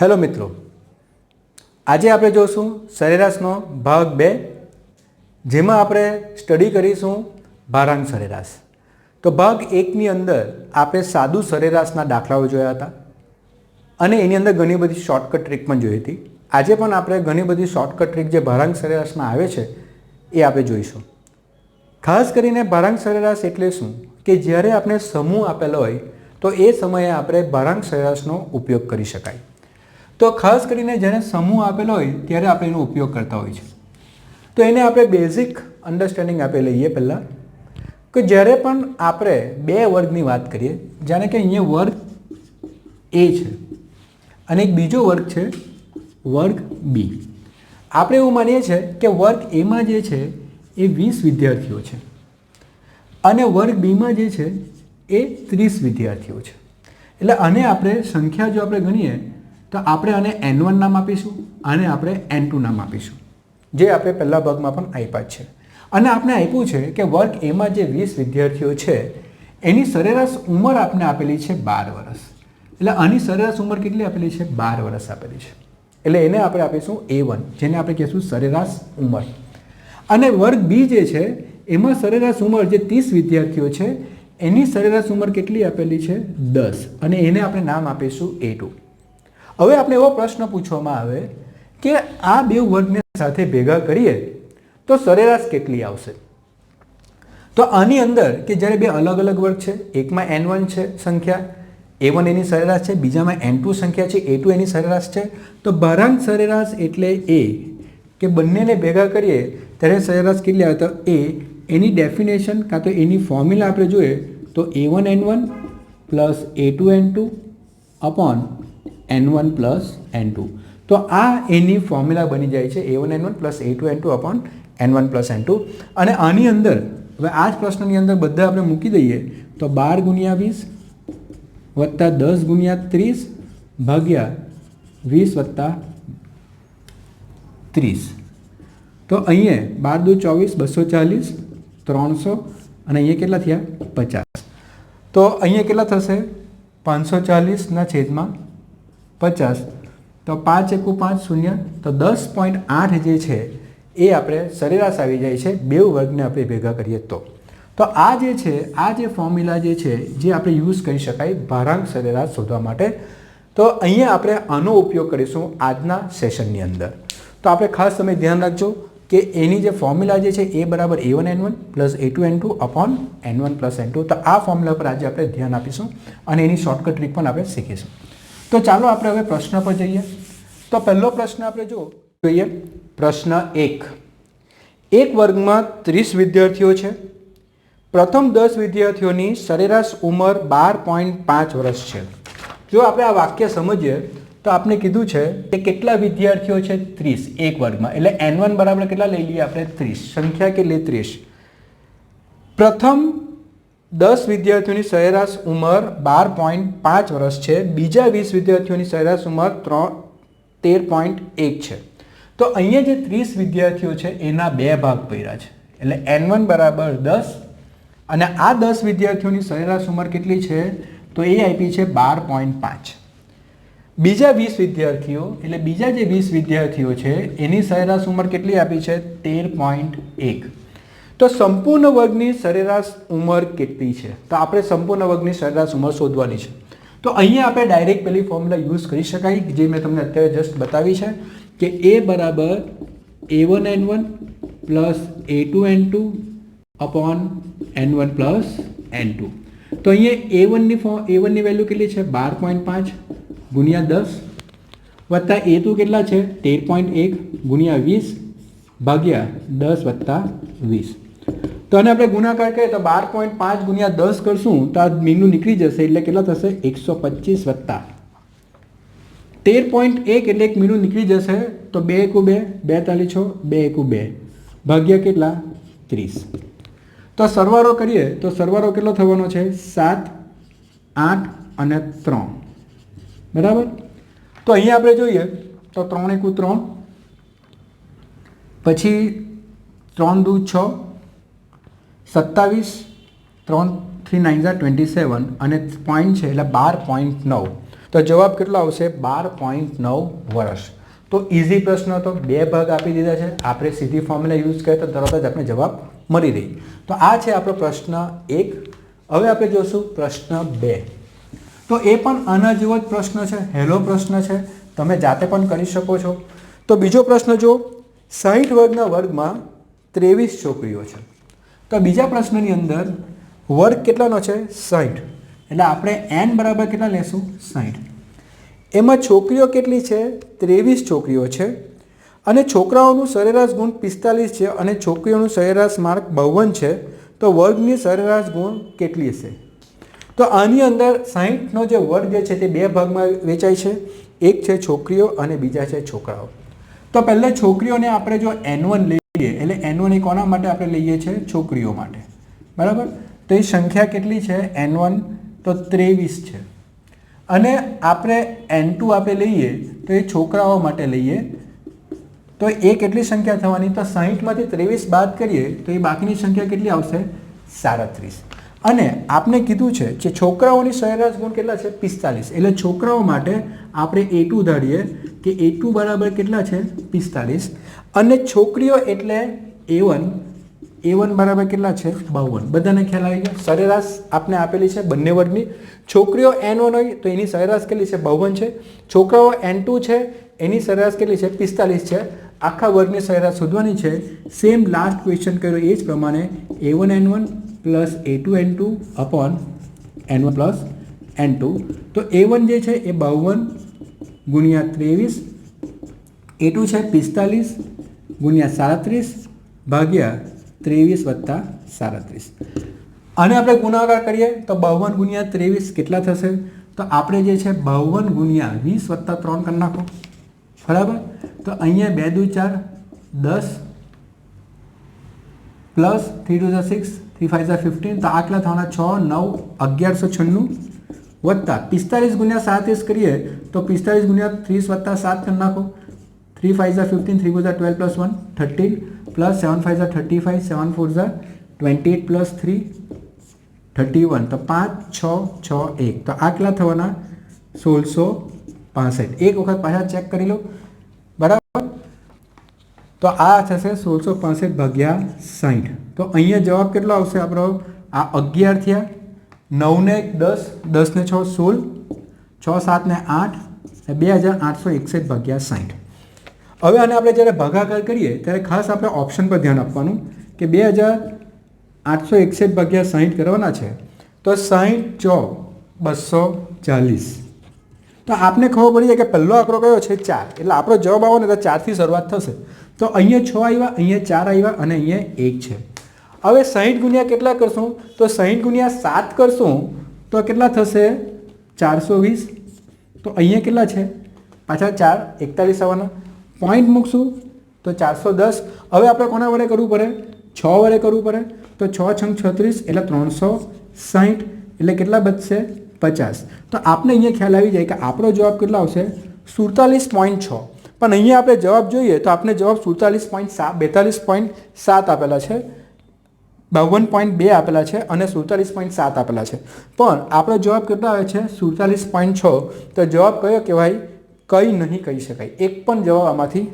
Hello મિત્રો. આજે આપણે જોઈશું સરેરાશનો ભાગ બે, જેમાં આપણે સ્ટડી કરીશું ભારાંગ સરેરાશ. તો ભાગ એકની અંદર આપણે સાદું સરેરાશના દાખલાઓ જોયા હતા. અને એની અંદર ઘણી બધી શોર્ટકટ ટ્રીક પણ જોઈ હતી. આજે પણ આપણે ઘણી બધી શોર્ટકટ ટ્રીક જે ભારાંગ સરેરાશમાં આવે છે, એ આપણે જોઈશું. ખાસ કરીને ભારાંગ સરેરાશ એટલે શું? કે જ્યારે આપણે સમૂહ આપેલો હોય, તો એ સમયે આપણે ભારાંગ સરેરાશનો ઉપયોગ કરી શકાય. તો ખાસ કરીને જ્યારે સમૂહ આપેલો હોય ત્યારે આપણે એનો ઉપયોગ કરતા હોય છે. તો એને આપણે બેઝિક અન્ડરસ્ટેન્ડિંગ આપી લઈએ પહેલાં. કે જ્યારે પણ આપણે બે વર્ગની વાત કરીએ, જાણે કે અહીંયા વર્ગ એ છે અને એક બીજો વર્ગ છે વર્ગ બી. આપણે એવું માનીએ છીએ કે વર્ગ એમાં જે છે એ વીસ વિદ્યાર્થીઓ છે અને વર્ગ બીમાં જે છે એ ત્રીસ વિદ્યાર્થીઓ છે. એટલે આને આપણે સંખ્યા જો આપણે ગણીએ તો આપણે આને એન વન નામ આપીશું અને આપણે એન ટુ નામ આપીશું. જે આપણે પહેલા ભાગમાં પણ આપ્યા છે. અને આપણે આપ્યું છે કે વર્ગ એમાં જે વીસ વિદ્યાર્થીઓ છે, એની સરેરાશ ઉંમર આપણે આપેલી છે બાર વર્ષ એટલે આની સરેરાશ ઉંમર કેટલી આપેલી છે? બાર વર્ષ આપેલી છે. એટલે એને આપણે આપીશું એ વન જેને આપણે કહીશું સરેરાશ ઉંમર. અને વર્ગ બી જે છે, એમાં સરેરાશ ઉંમર જે ત્રીસ વિદ્યાર્થીઓ છે, એની સરેરાશ ઉંમર કેટલી આપેલી છે? દસ. અને એને આપણે નામ આપીશું એ ટુ હવે આપણે એવો પ્રશ્ન પૂછવામાં આવે કે આ બે વર્ગને સાથે ભેગા કરીએ તો સરેરાશ કેટલી આવશે? તો આની અંદર કે જ્યારે બે અલગ અલગ વર્ગ છે, એકમાં એન વન છે સંખ્યા એ વન એની સરેરાશ છે, બીજામાં એન ટુ સંખ્યા છે એ ટુ એની સરેરાશ છે, તો ભારાંક સરેરાશ એટલે એ કે બંનેને ભેગા કરીએ ત્યારે સરેરાશ કેટલી આવે? તો એ એની ડેફિનેશન કાં તો એની ફોર્મ્યુલા આપણે જોઈએ તો A one N one plus A two N two upon N one plus N two તો આ એની ફોર્મ્યુલા બની જાય છે A one N one plus A two N two upon N one plus N two અને આની અંદર, હવે આ જ પ્રશ્નની અંદર બધા આપણે મૂકી દઈએ, તો બાર ગુણ્યા વીસ વત્તા દસ ગુણ્યા ત્રીસ ભાગ્યા વીસ વત્તા ત્રીસ. તો અહીંયા બાર દુ ચોવીસ, બસો ચાલીસ, ત્રણસો, અને અહીંયા કેટલા થયા? પચાસ. તો અહીંયા કેટલા થશે? પાંચસો ચાલીસના છેદમાં પચાસ, તો પાંચ એકુ પાંચ શૂન્ય, તો દસ પોઈન્ટ આઠ જે છે, એ આપણે સરેરાશ આવી જાય છે બે વર્ગને આપણે ભેગા કરીએ તો. તો આ જે છે, આ જે ફોર્મ્યુલા જે છે, જે આપણે યુઝ કરી શકાય ભારાંક સરેરાશ શોધવા માટે, તો અહીંયા આપણે આનો ઉપયોગ કરીશું આજના સેશનની અંદર. તો આપણે ખાસ તમે ધ્યાન રાખજો કે એની જે ફોર્મ્યુલા જે છે, એ બરાબર A one N one plus A two N two upon N one plus N two તો આ ફોર્મ્યુલા પર આજે આપણે ધ્યાન આપીશું અને એની શોર્ટકટ ટ્રીક પણ આપણે શીખીશું. તો ચાલો આપણે હવે પ્રશ્ન પર જઈએ. તો પહેલો પ્રશ્ન આપણે જો જોઈએ. પ્રશ્ન એક. એક વર્ગમાં ત્રીસ વિદ્યાર્થીઓ છે. પ્રથમ દસ વિદ્યાર્થીઓની સરેરાશ ઉંમર બાર પોઈન્ટ પાંચ વર્ષ છે. જો આપણે આ વાક્ય સમજીએ, તો આપણે કીધું છે કે કેટલા વિદ્યાર્થીઓ છે? ત્રીસ. એક વર્ગમાં. એટલે એન વન બરાબર કેટલા લઈ લઈએ આપણે? ત્રીસ. સંખ્યા કેટલી? ત્રીસ. પ્રથમ દસ વિદ્યાર્થીઓની સરેરાશ ઉંમર બાર પોઈન્ટ પાંચ વર્ષ છે. બીજા વીસ વિદ્યાર્થીઓની સરેરાશ ઉંમર ત્રણ, તેર પોઈન્ટ એક છે. તો અહીંયા જે ત્રીસ વિદ્યાર્થીઓ છે, એના બે ભાગ પડ્યા છે. એટલે એન વન બરાબર દસ અને આ દસ વિદ્યાર્થીઓની સરેરાશ ઉંમર કેટલી છે? તો એ આપી છે બાર પોઈન્ટ પાંચ. બીજા વીસ વિદ્યાર્થીઓ, એટલે બીજા જે વીસ વિદ્યાર્થીઓ છે, એની સરેરાશ ઉંમર કેટલી આપી છે? તેર પોઈન્ટ એક. તો સંપૂર્ણ વર્ગની સરેરાશ ઉંમર કેટલી છે? તો આપણે સંપૂર્ણ વર્ગની સરેરાશ ઉંમર શોધવાની છે. તો અહીંયા આપણે ડાયરેક્ટ પેલી ફોર્મ્યુલા યુઝ કરી શકાય, જે મેં તમને અત્યારે જસ્ટ બતાવી છે, કે એ બરાબર A one N one plus A two N two upon N one plus N two તો અહીંયા એ વનની ફોર્મ એ વનની વેલ્યુ કેટલી છે? બાર પોઈન્ટ પાંચ ગુણ્યા દસ વત્તા એ ટુ કેટલા છે? તેર પોઈન્ટ એક ગુણ્યા વીસ ભાગ્યા દસ વત્તા વીસ. તો આને આપણે ગુણાકાર કરીએ તો બાર પોઈન્ટ પાંચ ગુણ્યા દસ કરશું તો આ મીનું નીકળી જશે એટલે કેટલા થશે? એકસો પચીસ વત્તા. તેર પોઈન્ટ એક એટલે એક મીનું નીકળી જશે તો બે એકુ બે બે તાલી છ, બે એકુ બે. ભાગ્યા કેટલા? ત્રીસ. તો સરવારો કરીએ તો સરવારો કેટલો થવાનો છે? સાત, આઠ અને ત્રણ. બરાબર? તો અહીંયા આપણે જોઈએ તો ત્રણ એકુ ત્રણ, પછી ત્રણ દૂ છ સત્તાવીસ, ત્રણ થ્રી નાઇન ઝા ટ્વેન્ટી સેવન અને પોઈન્ટ છે એટલે બાર પોઈન્ટ નવ. તો જવાબ કેટલો આવશે? બાર પોઈન્ટ નવ વર્ષ તો ઇઝી પ્રશ્ન હતો. બે ભાગ આપી દીધા છે. આપણે સીધી ફોર્મ્યુલા યુઝ કરીએ તો તરત જ આપણે જવાબ મળી રહી. તો આ છે આપણો પ્રશ્ન એક. હવે આપણે જોશું પ્રશ્ન બે. તો એ પણ આના જેવો જ પ્રશ્ન છે. હેલો પ્રશ્ન છે. તમે જાતે પણ કરી શકો છો. તો બીજો પ્રશ્ન જો સાહીઠ વર્ગના વર્ગમાં ત્રેવીસ છોકરીઓ છે. તો બીજા પ્રશ્નની અંદર વર્ગ કેટલાનો છે? સાઠ એટલે આપણે એન બરાબર કેટલા લેશું? સાઠ એમાં છોકરીઓ કેટલી છે? ત્રેવીસ છોકરીઓ છે. અને છોકરાઓનું સરેરાશ ગુણ પિસ્તાલીસ છે અને છોકરીઓનું સરેરાશ માર્ક બાવન છે. તો વર્ગની સરેરાશ ગુણ કેટલી હશે? તો આની અંદર સાહીઠનો જે વર્ગ જે છે તે બે ભાગમાં વેચાય છે. એક છે છોકરીઓ અને બીજા છે છોકરાઓ. તો પહેલાં છોકરીઓને આપણે જો એન વન લઈએ એટલે એન વન એ કોના માટે આપણે લઈએ છીએ છોકરીઓ માટે. બરાબર? તો એ સંખ્યા કેટલી છે? એન વન તો ત્રેવીસ છે. અને આપણે એન ટુ આપણે લઈએ તો એ છોકરાઓ માટે લઈએ. તો એ કેટલી સંખ્યા થવાની? તો સાહીઠમાંથી ત્રેવીસ બાદ કરીએ તો એ બાકીની સંખ્યા કેટલી આવશે? સાડત્રીસ. અને આપણે કીધું છે કે છોકરાઓની સરેરાશ ગુણ કેટલા છે? પિસ્તાલીસ. એટલે છોકરાઓ માટે આપણે એ ટુ ધારીએ કે એ ટુ બરાબર કેટલા છે? પિસ્તાલીસ. અને છોકરીઓ એટલે એ વન એ વન બરાબર કેટલા છે? બાવન. બધાને ખ્યાલ આવી ગયો? સરેરાશ આપણે આપેલી છે બંને વર્ગની. છોકરીઓ એન વન હોય તો એની સરેરાશ કેટલી છે? બાવન છે. છોકરાઓ એન ટુ છે, એની સરેરાશ કેટલી છે? પિસ્તાલીસ છે. આખા વર્ગની સરેરાશ શોધવાની છે. સેમ લાસ્ટ ક્વેશ્ચન કર્યો એ જ પ્રમાણે A one, N one plus A two N two upon N one plus N two તો એ વન જે છે એ બાવન ગુણ્યા ત્રેવીસ. એ ટુ છે પિસ્તાલીસ ગુણ્યા સાડત્રીસ ભાગ્યા ત્રેવીસ વત્તા સાડત્રીસ. અને આપણે ગુણાકાર કરીએ તો બાવન ગુણ્યા ત્રેવીસ કેટલા થશે? તો આપણે જે છે બાવન ગુણ્યા વીસ વત્તા ત્રણ કરી નાખો. બરાબર? તો અહીંયા બે દુ ચાર દસ. પ્લસ થ્રી ટુ ઝા સિક્સ થ્રી ફાઇવ ઝા ફિફ્ટીન તો આટલા થવાના છ, નવ, અગિયારસો છન્નું વત્તા પિસ્તાલીસ ગુણ્યા સાડત્રીસ કરીએ તો પિસ્તાલીસ ગુણ્યા ત્રીસ વત્તા સાત કરી નાખો. થ્રી ફાઇવ ઝા fifteen three four Jha twelve plus one thirteen plus seven five Jha thirty five seven four Jha twenty eight plus three thirty one તો પાંચ, છ છ, એક. તો આટલા થવાના સોળસો પાસઠ. એક વખત પાછા ચેક કરી લો. તો આ થશે સોળસો પાસઠ ભાગ્યા સાઠ તો અહીંયા જવાબ કેટલો આવશે આપણો? આ અગિયાર થયા. નવને દસ, દસને છ, સોળ. છ, સાતને આઠ. અને બે હજાર આઠસો એકસઠ ભાગ્યા સાઠ હવે આને આપણે જ્યારે ભાગાકાર કરીએ, ત્યારે ખાસ આપણે ઓપ્શન પર ધ્યાન આપવાનું કે બે હજાર આઠસો એકસઠ ભાગ્યા સાહીઠ કરવાના છે. તો સાહીઠ ચો બસો ચાલીસ. તો આપને ખબર પડી જાય કે પહેલો આંકડો કયો છે ચાર. એટલે આપણો જવાબ આવો ને તો ચારથી શરૂઆત થશે. તો અહીંયા છ આવ્યા અહીંયા ચાર આવ્યા અને અહીંયા એક છે. હવે સાહીઠ ગુણ્યા કેટલા કરશું? તો સાહીઠ ગુણ્યા સાત કરશું, તો કેટલા થશે? ચારસો વીસ. તો અહીંયા કેટલા છે? પાછા ચાર, એકતાલીસ આવવાના. પોઈન્ટ મૂકશું, તો ચારસો દસ. હવે આપણે કોના વડે કરવું પડે? છ વડે કરવું પડે. તો છ છંગ છત્રીસ, એટલે ત્રણસો સાહીઠ એટલે કેટલા બચશે? પચાસ. તો આપને અહીંયા ખ્યાલ આવી જાય કે આપણો જવાબ કેટલો આવશે? સુડતાલીસ પોઈન્ટ છ. પણ અહીંયા આપણે જવાબ જોઈએ તો આપણે જવાબ સુડતાલીસ પોઈન્ટ સાત બેતાલીસ પોઈન્ટ સાત આપેલા છે, બાવન પોઈન્ટ બે આપેલા છે અને સુડતાલીસ પોઈન્ટ સાત આપેલા છે. પણ આપણો જવાબ કેટલો આવે છે? સુડતાલીસ પોઈન્ટ છ. તો જવાબ કયો કહેવાય? કંઈ નહીં કહી શકાય. એક પણ જવાબ આમાંથી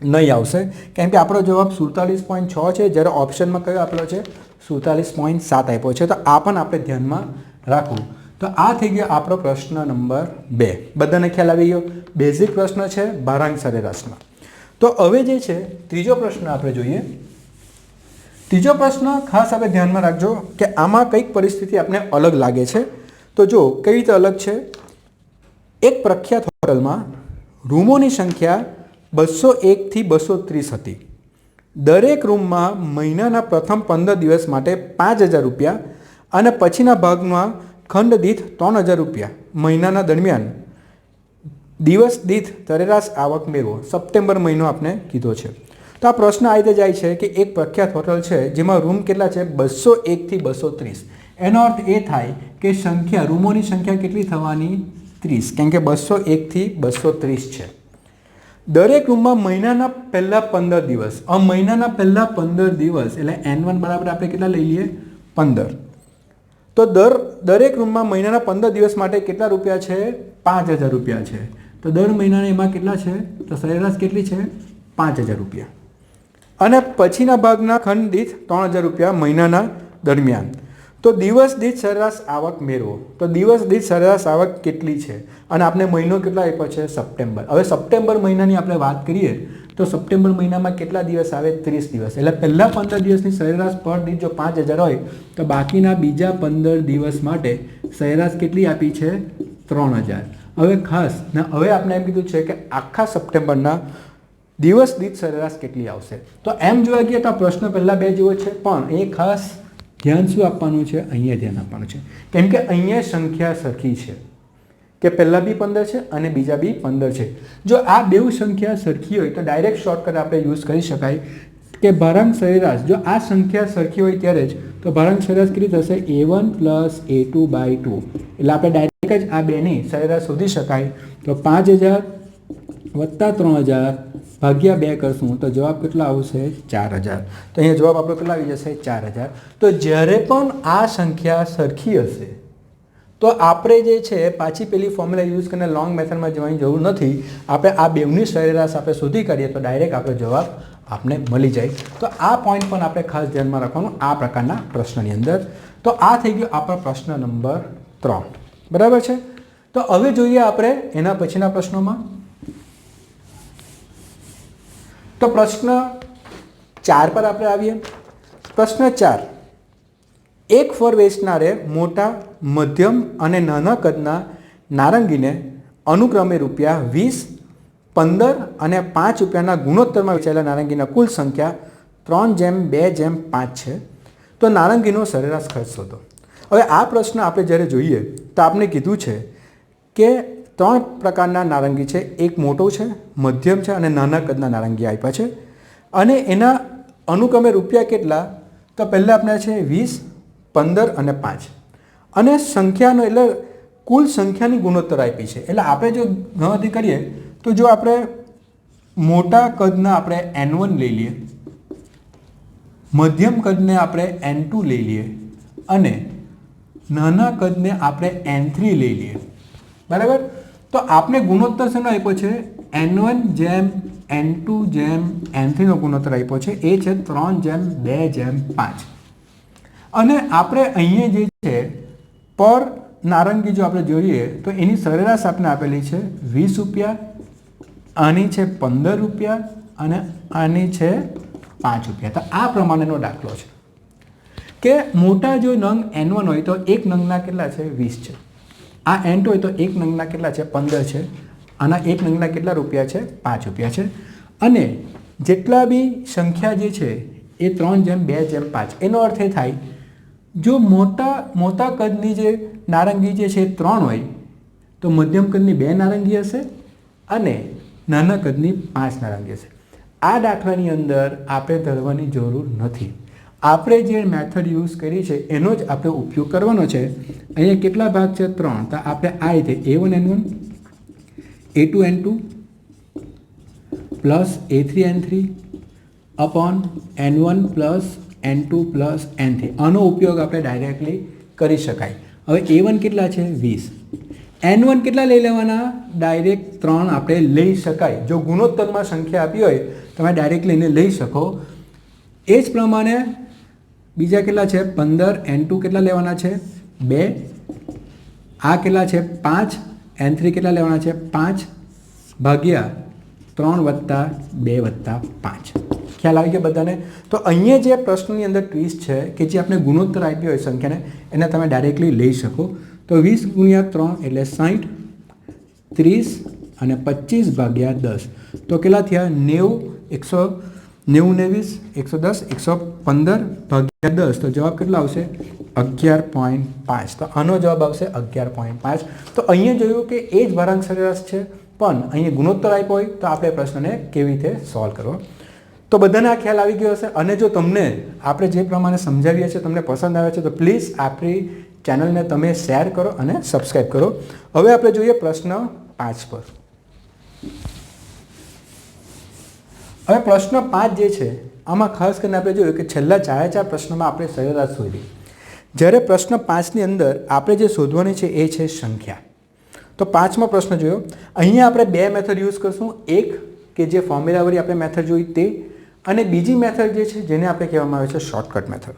નહીં આવશે. કેમ કે આપણો જવાબ સુડતાલીસ પોઈન્ટ છ છે. જ્યારે ઓપ્શનમાં કયો આપેલો છે? સુડતાલીસ પોઈન્ટ સાત આપ્યો છે. તો આ પણ આપણે ધ્યાનમાં રાખવું. તો આ થઈ ગયો આપણો પ્રશ્ન નંબર બે. બધાને ખ્યાલ આવી ગયો? બેઝિક પ્રશ્ન છે ભારાંક સરેરાશમાં તો હવે જે છે, ત્રીજો પ્રશ્ન આપણે જોઈએ. ત્રીજો પ્રશ્ન ખાસ આપણે ધ્યાનમાં રાખજો કે આમાં કંઈક પરિસ્થિતિ આપણે અલગ લાગે છે. તો જો, કઈ રીતે અલગ છે? એક પ્રખ્યાત હોટલમાં રૂમોની સંખ્યા બસો એકથી બસો ત્રીસ હતી. દરેક રૂમમાં મહિનાના પ્રથમ પંદર દિવસ માટે પાંચ હજાર રૂપિયા અને પછીના ભાગમાં ખંડ દીઠ ત્રણ હજાર રૂપિયા મહિનાના દરમિયાન. દિવસ દીઠ સરેરાશ આવક મેળવો. સપ્ટેમ્બર મહિનો આપણે કીધો છે. તો આ પ્રશ્ન આ રીતે જાય છે કે એક પ્રખ્યાત હોટલ છે જેમાં રૂમ કેટલા છે? બસો એકથી બસો ત્રીસ. એનો અર્થ એ થાય કે સંખ્યા, રૂમોની સંખ્યા કેટલી થવાની? ત્રીસ. કેમ કે બસો એકથી બસો ત્રીસ છે. દરેક રૂમમાં મહિનાના પહેલાં પંદર દિવસ. આ મહિનાના પહેલાં પંદર દિવસ એટલે એન વન બરાબર આપણે કેટલા લઈ લઈએ? પંદર. તો દર, દરેક રૂમમાં મહિનાના પંદર દિવસ માટે કેટલા રૂપિયા છે? પાંચ હજાર રૂપિયા છે. તો દર મહિનાના એમાં કેટલા છે? તો સરેરાશ કેટલી છે? પાંચ હજાર રૂપિયા. અને પછીના ભાગના ખંડ દીઠ ત્રણ હજાર રૂપિયા મહિનાના દરમિયાન. તો દિવસ દીઠ સરેરાશ આવક મેળવો. તો દિવસ દીઠ સરેરાશ આવક કેટલી છે? અને આપણે મહિનો કેટલા આપ્યો છે? સપ્ટેમ્બર. હવે સપ્ટેમ્બર મહિનાની આપણે વાત કરીએ, તો સપ્ટેમ્બર મહિનામાં કેટલા દિવસ આવે? ત્રીસ દિવસ. એટલે પહેલાં પંદર દિવસની સરેરાશ પર દીઠ જો પાંચ હજાર હોય, તો બાકીના બીજા પંદર દિવસ માટે સરેરાશ કેટલી આપી છે? ત્રણ હજાર. હવે ખાસ, ને હવે આપણે એમ કીધું છે કે આખા સપ્ટેમ્બરના દિવસ દીઠ સરેરાશ કેટલી આવશે? તો એમ જોવા ગઈએ તો આ પ્રશ્ન પહેલાં બે જેવો છે, પણ એ ખાસ ધ્યાન શું આપવાનું છે? અહીંયા ધ્યાન આપવાનું છે. કેમ કે અહીંયા સંખ્યા સરખી છે. કે પહેલાં બી પંદર છે અને બીજા બી પંદર છે. જો આ બેઉ સંખ્યા સરખી હોય તો ડાયરેક્ટ શોર્ટકટ આપણે યુઝ કરી શકાય કે ભારાંક સરેરાશ. જો આ સંખ્યા સરખી હોય ત્યારે જ તો ભારાંક સરેરાશ કેટલી થશે? A one plus A two by two એટલે આપણે ડાયરેક્ટ જ આ બેની સરેરાશ શોધી શકાય. તો પાંચ હજાર વત્તા ત્રણ હજાર ભાગ્યા બે કરશું. તો જવાબ કેટલો આવશે? ચાર હજાર. તો અહીંયા જવાબ આપણો કેટલા આવી જશે? ચાર હજાર. તો જ્યારે પણ આ સંખ્યા સરખી હશે, તો આપણે જે છે, પાછી પેલી ફોર્મ્યુલા યુઝ કરીને લોંગ મેથડમાં જવાની જરૂર નથી. આપણે આ બેવની સરેરાશ આપણે શોધી કરીએ તો ડાયરેક્ટ આપણો જવાબ આપને મળી જાય. તો આ પોઈન્ટ પણ આપણે ખાસ ધ્યાનમાં રાખવાનું આ પ્રકારના પ્રશ્નની અંદર. તો આ થઈ ગયો આપણો પ્રશ્ન નંબર ત્રણ. બરાબર છે? તો હવે જોઈએ આપણે એના પછીના પ્રશ્નોમાં. તો પ્રશ્ન ચાર પર આપણે આવીએ. પ્રશ્ન ચાર. એક ફળ વેચનારે મોટા, મધ્યમ અને નાના કદના નારંગીને અનુક્રમે રૂપિયા વીસ, પંદર અને પાંચ રૂપિયાના ગુણોત્તરમાં વેચાયેલા નારંગીના કુલ સંખ્યા ત્રણ જેમ, બે જેમ, પાંચ છે. તો નારંગીનો સરેરાશ ખર્ચ શોધો. હવે આ પ્રશ્ન આપણે જ્યારે જોઈએ તો આપણે કીધું છે કે ત્રણ પ્રકારના નારંગી છે. એક મોટો છે, મધ્યમ છે અને નાના કદના નારંગી આપ્યા છે. અને એના અનુક્રમે રૂપિયા કેટલા? તો પહેલાં આપણે છે વીસ, પંદર અને પાંચ. અને સંખ્યાનો એટલે કુલ સંખ્યાની ગુણોત્તર આપી છે. એટલે આપણે જો ગણતરી કરીએ, તો જો આપણે મોટા કદના આપણે એન વન લઈ લઈએ, મધ્યમ કદને આપણે એન ટુ લઈ લઈએ અને નાના કદને આપણે એન થ્રી લઈ લઈએ. બરાબર? તો આપણે ગુણોત્તર શેનો આપ્યો છે? એન વન જેમ એન ટુ જેમ એન થ્રીનો ગુણોત્તર આપ્યો છે. એ છે ત્રણ જેમ બે જેમ પાંચ. અને આપણે અહીંયા જે છે, પર નારંગી જો આપણે જોઈએ તો એની સરેરાશ આપણે આપેલી છે વીસ રૂપિયા, આની છે પંદર રૂપિયા અને આની છે પાંચ રૂપિયા. તો આ પ્રમાણેનો દાખલો છે. કે મોટા જો નંગ એન વન હોય તો એક નંગના કેટલા છે? વીસ છે. આ એન્ટ હોય તો એક નંગના કેટલા છે? પંદર છે. આના એક નંગના કેટલા રૂપિયા છે? પાંચ રૂપિયા છે. અને જેટલા બી સંખ્યા જે છે, એ ત્રણ જેમ બે જેમ પાંચ. એનો અર્થ એ થાય, જો મોટા મોટા કદની જે નારંગી જે છે એ ત્રણ હોય, તો મધ્યમ કદની બે નારંગી હશે અને નાના કદની પાંચ નારંગી હશે. આ દાખલાની અંદર આપણે ધરવાની જરૂર નથી. આપણે જે મેથડ યુઝ કરી છે એનો જ આપણે ઉપયોગ કરવાનો છે. અહીંયા કેટલા ભાગ છે? ત્રણ. તો આપણે આ રીતે A one N one A two N two plus A three N three upon N one plus N two plus N three આનો ઉપયોગ આપણે ડાયરેક્ટલી કરી શકાય. હવે એ વન કેટલા છે? વીસ. એન વન કેટલા લઈ લેવાના? ડાયરેક્ટ ત્રણ આપણે લઈ શકાય. જો ગુણોત્તરમાં સંખ્યા આપી હોય તમે ડાયરેક્ટ લઈને લઈ શકો. એ જ પ્રમાણે બીજા કેટલા છે? પંદર, એન ટુ કેટલા લેવાના છે? બે. આ કેટલા છે? પાંચ. એન થ્રી કેટલા લેવાના છે? પાંચ. ભાગ્યા ત્રણ વત્તા બે વત્તા પાંચ. ખ્યાલ આવી ગયો બધાને? તો અહીંયા જે પ્રશ્નની અંદર ટ્વિસ્ટ છે કે જે આપણે ગુણોત્તર આપ્યો હોય સંખ્યાને, એને તમે ડાયરેક્ટલી લઈ શકો. તો વીસ ગુણ્યા ત્રણ એટલે સાઠ ત્રીસ અને પચીસ ભાગ્યા દસ. તો કેટલા થયા? નેવું, એકસો નેવું નેવીસ એકસો દસ, એકસો પંદર ભાગ્યા દસ. તો જવાબ કેટલો આવશે? અગિયાર પોઈન્ટ પાંચ. તો આનો જવાબ આવશે અગિયાર પોઈન્ટ પાંચ. તો અહીંયા જોયું કે એ જ ભરાંક સરેરાશ છે, પણ અહીંયા ગુણોત્તર આપ્યો હોય, તો આપણે પ્રશ્નને કેવી રીતે સોલ્વ કરવો? તો બધાને આ ખ્યાલ આવી ગયો હશે. અને જો તમને આપણે જે પ્રમાણે સમજાવીએ છીએ, તમને પસંદ આવે છે, તો પ્લીઝ આપણી ચેનલને તમે શેર કરો અને સબસ્ક્રાઈબ કરો. હવે આપણે જોઈએ પ્રશ્ન પાંચ પર. હવે પ્રશ્ન પાંચ જે છે, આમાં ખાસ કરીને આપણે જોયું કે છેલ્લા ચારે ચાર પ્રશ્નમાં આપણે સરેરાશ શોધી. જ્યારે પ્રશ્ન પાંચની અંદર આપણે જે શોધવાની છે એ છે સંખ્યા. તો પાંચમો પ્રશ્ન જોયો. અહીંયા આપણે બે મેથડ યુઝ કરશું. એક કે જે ફોર્મ્યુલાવાળી આપણે મેથડ જોઈ તે અને બીજી મેથડ જે છે જેને આપણે કહેવામાં આવે છે શોર્ટકટ મેથડ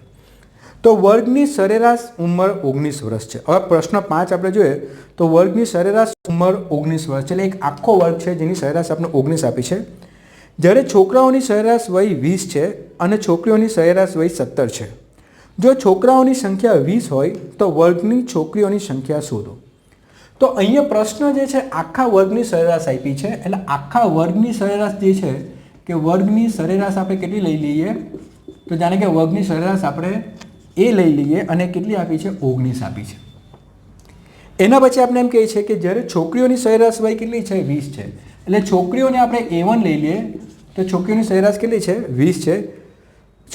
તો વર્ગની સરેરાશ ઉંમર ઓગણીસ વર્ષ છે. હવે પ્રશ્ન પાંચ આપણે જોઈએ, તો વર્ગની સરેરાશ ઉંમર ઓગણીસ વર્ષ છે. એટલે એક આખો વર્ગ છે જેની સરેરાશ આપણે ઓગણીસ આપી છે. જ્યારે છોકરાઓની સરેરાશ વય વીસ છે અને છોકરીઓની સરેરાશ વય સત્તર છે. જો છોકરાઓની સંખ્યા વીસ હોય, તો વર્ગની છોકરીઓની સંખ્યા શોધો. તો અહીંયા પ્રશ્ન જે છે, આખા વર્ગની સરેરાશ આપી છે. એટલે આખા વર્ગની સરેરાશ જે છે કે વર્ગની સરેરાશ આપણે કેટલી લઈ લઈએ? તો જાણે કે વર્ગની સરેરાશ આપણે એ લઈ લઈએ અને કેટલી આપી છે? ઓગણીસ આપી છે. એના પછી આપણે એમ કહીએ છીએ કે જ્યારે છોકરીઓની સરેરાશ વય કેટલી છે? વીસ છે. એટલે છોકરીઓને આપણે એ વન લઈ લઈએ. તો છોકરીઓની સરેરાશ કેટલી છે? વીસ છે.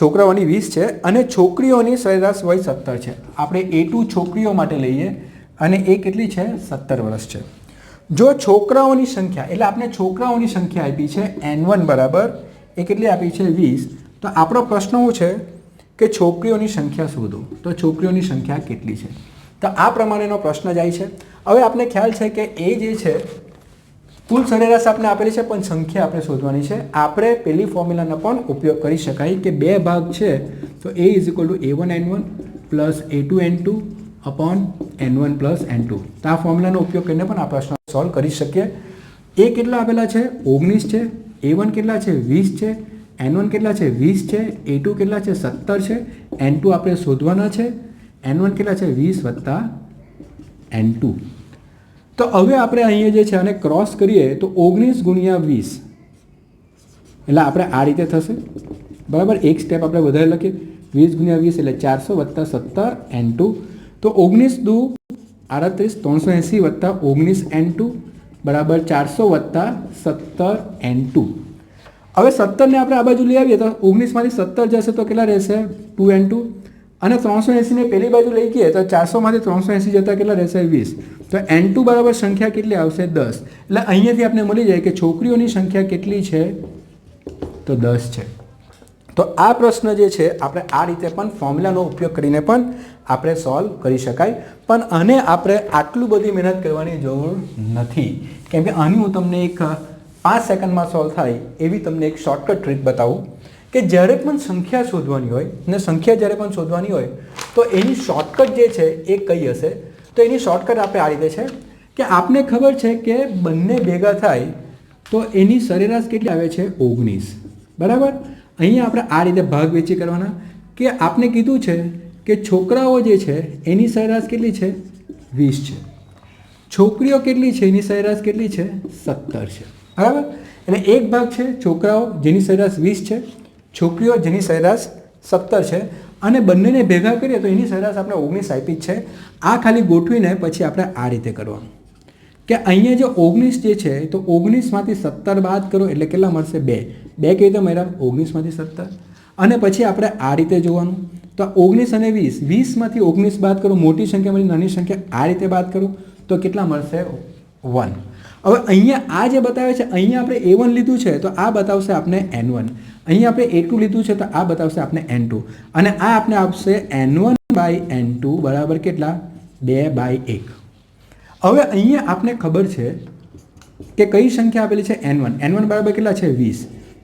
છોકરાઓની વીસ છે અને છોકરીઓની સરેરાશ વય સત્તર છે. આપણે એ ટુ છોકરીઓ માટે લઈએ અને એ કેટલી છે? સત્તર વર્ષ છે. જો છોકરાઓની સંખ્યા, એટલે આપણે છોકરાઓની સંખ્યા આપી છે એન વન બરાબર, એ કેટલી આપી છે? વીસ. તો આપણો પ્રશ્ન શું છે? કે છોકરીઓની સંખ્યા શોધો. તો છોકરીઓની સંખ્યા કેટલી છે? તો આ પ્રમાણેનો પ્રશ્ન જાય છે. હવે આપણે ખ્યાલ છે કે એ જે છે કુલ સરેરાશ આપણે આપેલી છે, પણ સંખ્યા આપણે શોધવાની છે. આપણે પેલી ફોર્મ્યુલાનો પણ ઉપયોગ કરી શકાય કે બે ભાગ છે, તો A is equal to A one N one plus A two N two upon N one plus N two તો આ ફોર્મ્યુલાનો ઉપયોગ કરીને પણ આ પ્રશ્ન સોલ્વ કરી શકીએ. એ કેટલા આપેલા છે? ઓગણીસ છે. એ વન કેટલા છે? વીસ છે. એન વન કેટલા છે? વીસ છે. એ ટુ કેટલા છે? સત્તર છે. એન ટુ આપણે શોધવાના છે. એન વન કેટલા છે? વીસ વત્તા એન ટુ તો હવે આપણે અહીંયા જે છે આને ક્રોસ કરીએ તો ઓગણીસ ગુણ્યા વીસ. એટલે આપણે આ રીતે થશે. બરાબર? એક સ્ટેપ આપણે વધારે લખીએ. વીસ ગુણ્યા વીસ એટલે ચારસો વત્તા સત્તર એન ટુ. તો ઓગણીસ દુ આડત્રીસ ત્રણસો એંસી વત્તા ઓગણીસ એન ટુ. બરાબર? ચારસો વત્તા સત્તર એન ટુ. હવે સત્તરને આપણે આ બાજુ લઈ આવીએ તો ઓગણીસમાંથી સત્તર જશે તો કેટલા રહેશે? Two N two. અને ત્રણસો એંસીને પેલી બાજુ લઈ ગઈએ, તો ચારસોમાંથી ત્રણસો એંસી જતાં કેટલા રહેશે? વીસ. તો એન ટુ બરાબર સંખ્યા કેટલી આવશે? દસ. એટલે અહીંયાથી આપણે મળી જાય કે છોકરીઓની સંખ્યા કેટલી છે? તો દસ છે. તો આ પ્રશ્ન જે છે, આપણે આ રીતે પણ ફોર્મ્યુલાનો ઉપયોગ કરીને પણ આપણે સોલ્વ કરી શકાય. પણ આને આપણે આટલું બધી મહેનત કરવાની જરૂર નથી. કેમ કે આની હું તમને એક પાંચ સેકન્ડમાં સોલ્વ થાય એવી તમને એક શોર્ટકટ ટ્રીક બતાવું. કે જ્યારે પણ સંખ્યા શોધવાની હોય ને સંખ્યા જ્યારે પણ શોધવાની હોય, તો એની શોર્ટકટ જે છે એ કઈ હશે? તો એની શોર્ટકટ આપણે આ રીતે છે કે આપને ખબર છે કે બંને ભેગા થાય તો એની સરેરાશ કેટલી આવે છે? ઓગણીસ. બરાબર? અહીંયા આપણે આ રીતે ભાગ વેચી કરવાના કે આપને કીધું છે કે છોકરાઓ જે છે એની સરેરાશ કેટલી છે? વીસ છે. છોકરીઓ કેટલી છે? એની સરેરાશ કેટલી છે? સત્તર છે. બરાબર? એટલે એક ભાગ છે છોકરાઓ જેની સરેરાશ વીસ છે છોકરીઓ જેની સરેરાશ સત્તર છે અને બંનેને ભેગા કરીએ તો એની સરેરાશ આપણે ઓગણીસ આપી છે. આ ખાલી ગોઠવીને પછી આપણે આ રીતે કરવાનું. કે અહીંયા જે ઓગણીસ જે છે, તો ઓગણીસમાંથી સત્તર બાદ કરો એટલે કેટલા મળશે? બે. બે કેવી રીતે મળ્યા ઓગણીસમાંથી સત્તર. અને પછી આપણે આ રીતે જોવાનું. તો ઓગણીસ અને વીસ, વીસમાંથી ઓગણીસ બાદ કરો, મોટી સંખ્યામાંથી નાની સંખ્યા આ રીતે બાદ કરો, તો કેટલા મળશે? વન. હવે અહીંયા આ જે બતાવે છે, અહીંયા આપણે એ વન લીધું છે, તો આ બતાવશે આપણે એન વન અહીંયા આપણે એ ટુ લીધું છે, તો આ બતાવશે આપણે એન ટુ અને આ આપણે આપશે N one by N two બરાબર કેટલા? બે બાય એક. હવે અહીંયા આપને ખબર છે કે કઈ સંખ્યા આપેલી છે એન વન એન વન બરાબર કેટલા છે? વીસ.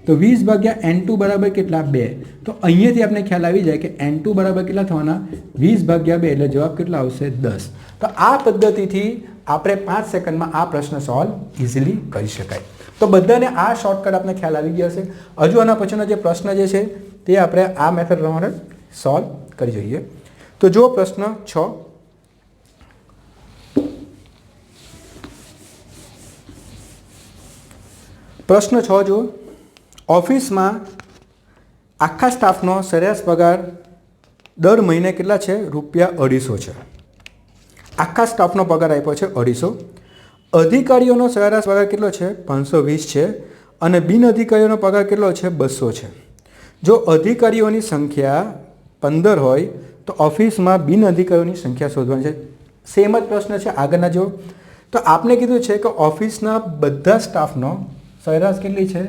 તો વીસ ભાગ્યા એન ટુ બરાબર કેટલા? બે. તો અહીંયાથી આપણે ખ્યાલ આવી જાય કે એન ટુ બરાબર કેટલા થવાના? વીસ ભાગ્યા બે, એટલે જવાબ કેટલા આવશે? દસ. તો આ પદ્ધતિથી આપણે પાંચ સેકન્ડમાં આ પ્રશ્ન સોલ્વ ઇઝીલી કરી શકાય. તો બધાને આ શોર્ટકટ આપણે ખ્યાલ આવી ગયો હશે. હજુ આના પછીનો જે પ્રશ્ન જે છે, તે આપણે આ મેથડ પ્રમાણે સોલ્વ કરી જોઈએ. તો જો પ્રશ્ન છ. પ્રશ્ન છ જો ઓફિસમાં આખા સ્ટાફનો સરેરાશ પગાર દર મહિને કેટલા છે? રૂપિયા અઢીસો છે. આખા સ્ટાફનો પગાર આપ્યો છે અઢીસો. અધિકારીઓનો સરેરાશ પગાર કેટલો છે? પાંચસો વીસ છે. અને બિન અધિકારીઓનો પગાર કેટલો છે? બસો છે. જો અધિકારીઓની સંખ્યા પંદર હોય, તો ઓફિસમાં બિન અધિકારીઓની સંખ્યા શોધવાની છે. સેમ જ પ્રશ્ન છે આગળના જો તો આપને કીધું છે કે ઓફિસના બધા સ્ટાફનો સરેરાશ કેટલી છે?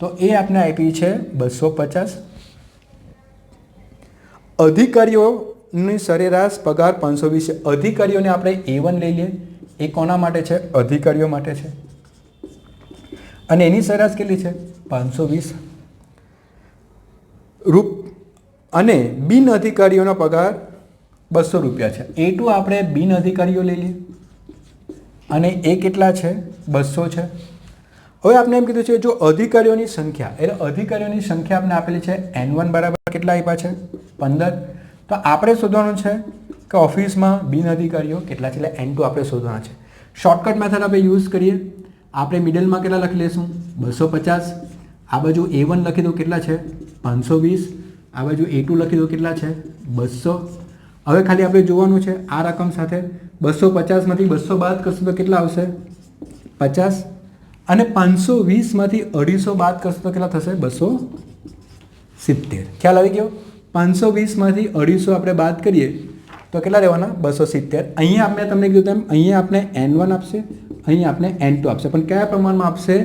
તો એ આપણે આપી છે બસો પચાસ. અધિકારીઓ ની સરેરાશ પગાર પાંચસો વીસ છે અધિકારીઓને આપણે એ વન લઈ લઈએ. એ કોના માટે છે? અધિકારીઓ માટે છે. અને એની સરેરાશ કેટલી છે? પાંચસો વીસ. રૂપ અને બિન અધિકારીઓનો પગાર બસો રૂપિયા છે. એ ટુ આપણે બિન અધિકારીઓ લઈ લઈએ. અને એ કેટલા છે? બસો છે. હવે આપણે એમ કીધું છે, જો અધિકારીઓની સંખ્યા, એટલે અધિકારીઓની સંખ્યા આપણે આપેલી છે એન વન બરાબર કેટલા આપ્યા છે? પંદર. તો આપણે શોધવાનું છે કે ઓફિસમાં બિન અધિકારીઓ કેટલા છે એટલે એન ટુ આપણે શોધવાના છે. શોર્ટકટ મેથડ આપણે યુઝ કરીએ. આપણે મિડલમાં કેટલા લખી લઈશું? બસો પચાસ. આ બાજુ એ વન લખી દો કેટલા છે? પાંચસો વીસ. આ બાજુ એ ટુ લખી દો કેટલા છે? બસો. હવે ખાલી આપણે જોવાનું છે આ રકમ સાથે બસો પચાસમાંથી બસો બાદ કરશું તો કેટલા આવશે? પચાસ. અને પાંચસો વીસમાંથી અઢીસો બાદ કરશું તો કેટલા થશે? બસો સિત્તેર. ખ્યાલ આવી ગયો? પાંચસો વીસમાંથી અઢીસો આપણે બાદ કરીએ, તો કેટલા રહેવાના? બસો સિત્તેર. અહીંયા આપણે તમને કીધું તેમ, અહીંયા આપણે એન વન આપશે અહીંયા આપણે એન ટુ આપશે. પણ કયા પ્રમાણમાં આપશે?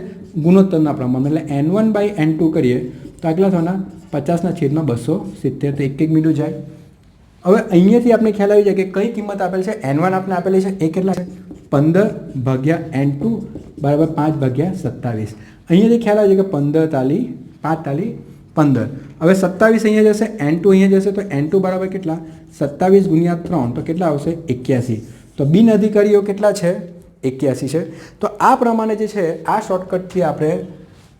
ગુણોત્તરના પ્રમાણમાં. એટલે N one by N two કરીએ, તો આ કેટલા થવાના? પચાસના છેદમાં બસો સિત્તેર. તો એક એક મીઠું જાય. હવે અહીંયાથી આપણે ખ્યાલ આવી જાય કે કઈ કિંમત આપેલ છે? એન વન આપણે આપેલી છે. એ કેટલા છે? પંદર ભાગ્યા એન ટુ બરાબર પાંચ ભાગ્યા સત્તાવીસ. અહીંયાથી ખ્યાલ આવી જાય કે પંદર તાલી પાંચ તાલી પંદર. હવે સત્તાવીસ અહીંયા જશે એન ટુ અહીંયા જશે, તો એન ટુ બરાબર કેટલા? સત્તાવીસ ગુણ્યા ત્રણ, તો કેટલા આવશે? એક્યાસી. તો બિન અધિકારીઓ કેટલા છે? એક્યાસી છે. તો આ પ્રમાણે જે છે, આ શોર્ટકટથી આપણે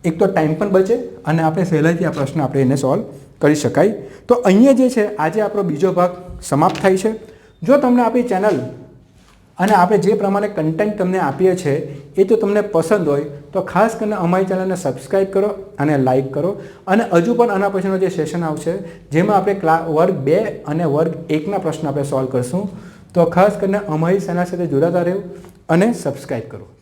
એક તો ટાઈમ પણ બચે અને આપણે સહેલાઈથી આ પ્રશ્ન આપણે એને સોલ્વ કરી શકાય. તો અહીંયા જે છે, આજે આપણો બીજો ભાગ સમાપ્ત થાય છે. જો તમને આપણી ચેનલ અને આપણે જે પ્રમાણે કન્ટેન્ટ તમને આપીએ છીએ, એ જો તમને પસંદ હોય, તો ખાસ કરીને અમારી ચેનલને સબસ્ક્રાઈબ કરો અને લાઇક કરો. અને હજુ પણ આના પછીનો જે સેશન આવશે, જેમાં આપણે ક્લા, વર્ગ બે અને વર્ગ એકના પ્રશ્ન આપણે સોલ્વ કરશું. તો ખાસ કરીને અમારી ચેનલ સાથે જોડાતા રહેવું અને સબસ્ક્રાઈબ કરો.